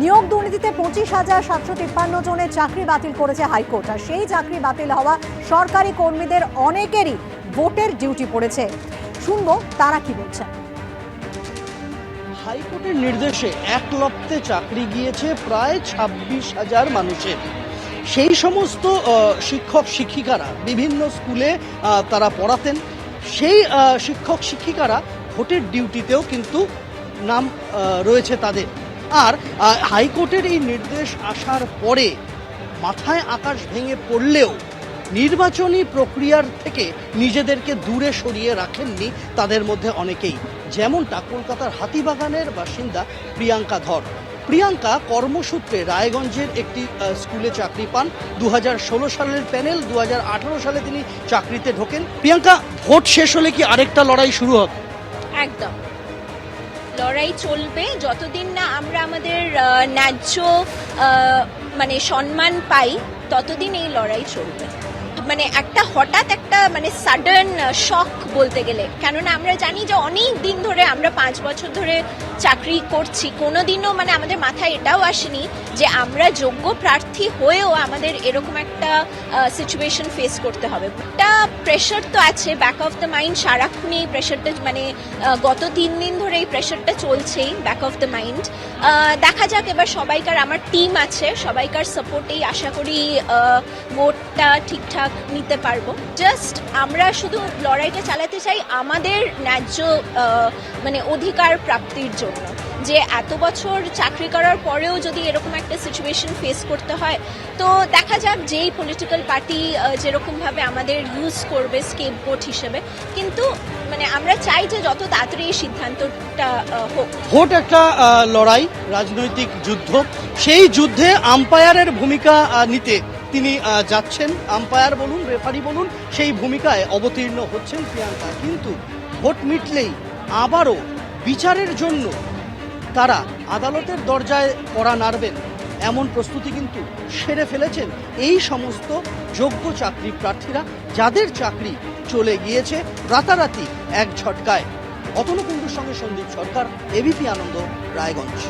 নিয়োগ দুর্নীতিতে পঁচিশ হাজার সাতশো তিপ্পান্ন জনের চাকরি বাতিল করেছে হাইকোর্ট। আর সেই চাকরি বাতিল হওয়া সরকারি কর্মীদের অনেকেরই ভোটের ডিউটি পড়েছে। শুনব তারা কি বলছেন। হাইকোর্টের নির্দেশে এক লপ্তে চাকরি গিয়েছে প্রায় ছাব্বিশ হাজার মানুষের। সেই সমস্ত শিক্ষক শিক্ষিকারা বিভিন্ন স্কুলে তারা পড়াতেন। সেই শিক্ষক শিক্ষিকারা ভোটের ডিউটিতেও কিন্তু নাম রয়েছে তাদের। আর হাইকোর্টের এই নির্দেশ আসার পরে মাথায় আকাশ ভেঙে পড়লেও নির্বাচনী প্রক্রিয়ার থেকে নিজেদেরকে দূরে সরিয়ে রাখেননি তাদের মধ্যে অনেকেই। যেমনটা কলকাতার হাতিবাগানের বাসিন্দা প্রিয়াঙ্কা ধর। প্রিয়াঙ্কা কর্মসূত্রে রায়গঞ্জের একটি স্কুলে চাকরি পান। দু হাজার ষোলো সালের প্যানেল দু হাজার আঠারো সালে তিনি চাকরিতে ঢোকেন। প্রিয়াঙ্কা, ভোট শেষ হলে কি আরেকটা লড়াই শুরু হবে? একদম। লড়াই চলবে। যতদিন না আমরা আমাদের ন্যায্য মানে সম্মান পাই ততদিন এই লড়াই চলবে। মানে একটা হঠাৎ একটা মানে সাডেন শখ বলতে গেলে। কেননা আমরা জানি যে অনেক দিন ধরে আমরা পাঁচ বছর ধরে চাকরি করছি। কোনো দিনও মানে আমাদের মাথায় এটাও আসেনি যে আমরা যোগ্য প্রার্থী হয়েও আমাদের এরকম একটা সিচুয়েশন ফেস করতে হবে। একটা প্রেশার তো আছে ব্যাক অফ দ্য মাইন্ড সারাক্ষণই এই প্রেশারটা মানে গত তিন দিন ধরে এই প্রেশারটা চলছেই ব্যাক অফ দ্য মাইন্ড দেখা যাক এবার সবাইকার, আমার টিম আছে, সবাইকার সাপোর্টেই আশা করি ভোটটা ঠিকঠাক নিতে পারব। জাস্ট আমরা শুধু লড়াইটা চালাতে চাই আমাদের ন্যায্য মানে অধিকার প্রাপ্তির জন্য। যে এত বছর চাকরি করার পরেও যদি এরকম একটা সিচুয়েশন ফেস করতে হয়, তো দেখা যাক যেই পলিটিক্যাল পার্টি যেরকমভাবে আমাদের ইউজ করবে স্কেপ বোট হিসেবে। কিন্তু মানে আমরা চাই যে যত তাড়াতাড়ি এই সিদ্ধান্তটা হোক। ভোট একটা লড়াই, রাজনৈতিক যুদ্ধ। সেই যুদ্ধে আম্পায়ারের ভূমিকা নিতে তিনি যাচ্ছেন। আম্পায়ার বলুন, রেফারি বলুন, সেই ভূমিকায় অবতীর্ণ হচ্ছেন প্রিয়াঙ্কা। কিন্তু ভোট মিটলেই আবারও বিচারের জন্য তারা আদালতের দরজায় কড়া নাড়বেন। এমন প্রস্তুতি কিন্তু সেরে ফেলেছেন এই সমস্ত যোগ্য চাকরি প্রার্থীরা, যাদের চাকরি চলে গিয়েছে রাতারাতি এক ঝটকায়। অতনু কুণ্ডুর সঙ্গে সন্দীপ সরকার, এবিপি আনন্দ, রায়গঞ্জ।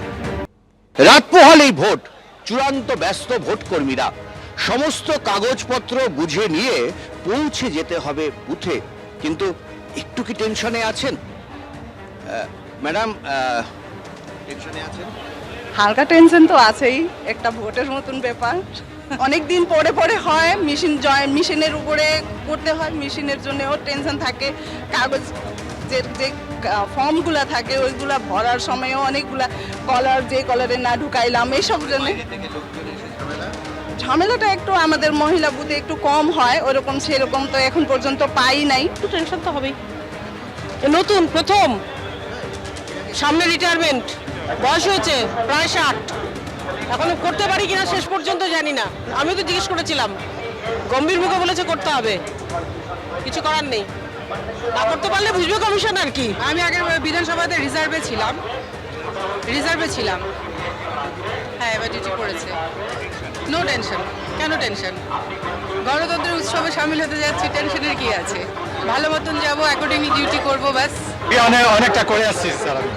রাত পোহালেই ভোট, চূড়ান্ত ব্যস্ত ভোট কর্মীরা সমস্ত কাগজপত্র বুঝে নিয়ে পৌঁছে যেতে হবে বুথে। কিন্তু একটু কি টেনশনে আছেন? ম্যাডাম টেনশনে আছেন? হালকা টেনশন তো আছেই একটা ভোটের মতন ব্যাপার। অনেক দিন পরে পরে হয় মেশিন জয়েন মেশিনের উপরে করতে হয় মেশিনের জন্যও টেনশন থাকে। কাগজ যে যে ফর্মগুলা থাকে ওইগুলা ভরার সময়ও অনেকগুলা কলার যে কলারে না ঢুকাইলাম এইসব জন্য। ঝামেলাটা একটু আমাদের মহিলা বুথে একটু কম হয় ওরকম সেরকম তো এখন পর্যন্ত পাই নাই। একটু টেনশন তো হবেই। নতুন প্রথম। সামনে রিটায়ারমেন্ট বয়স হয়েছে প্রায় ষাট। এখনও করতে পারি কিনা শেষ পর্যন্ত জানি না। আমি তো জিজ্ঞেস করেছিলাম। গম্ভীর মুখে বলেছে করতে হবে। কিছু করার নেই। না করতে পারলে বুঝবে কমিশন আর কি। আমি আগের বিধানসভাতে রিজার্ভে ছিলাম। রিজার্ভে ছিলাম। হ্যাঁ এবার ডিউটি পড়েছে নো টেনশন কেন টেনশন গণতন্ত্রের উৎসবে সামিল হতে যাচ্ছি টেনশনের কি আছে? ভালো মতন যাব অ্যাকর্ডিংলি ডিউটি করব ব্যাস। অনেক অনেকটা করে আসছি স্যার আমি।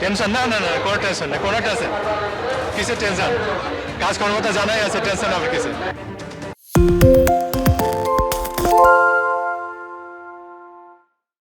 টেনশন না না না কোনো টেনশন না কোনো টেনশন কিসের টেনশন কাজকর্মটা তো জানাই আছে টেনশন হবে কিসের?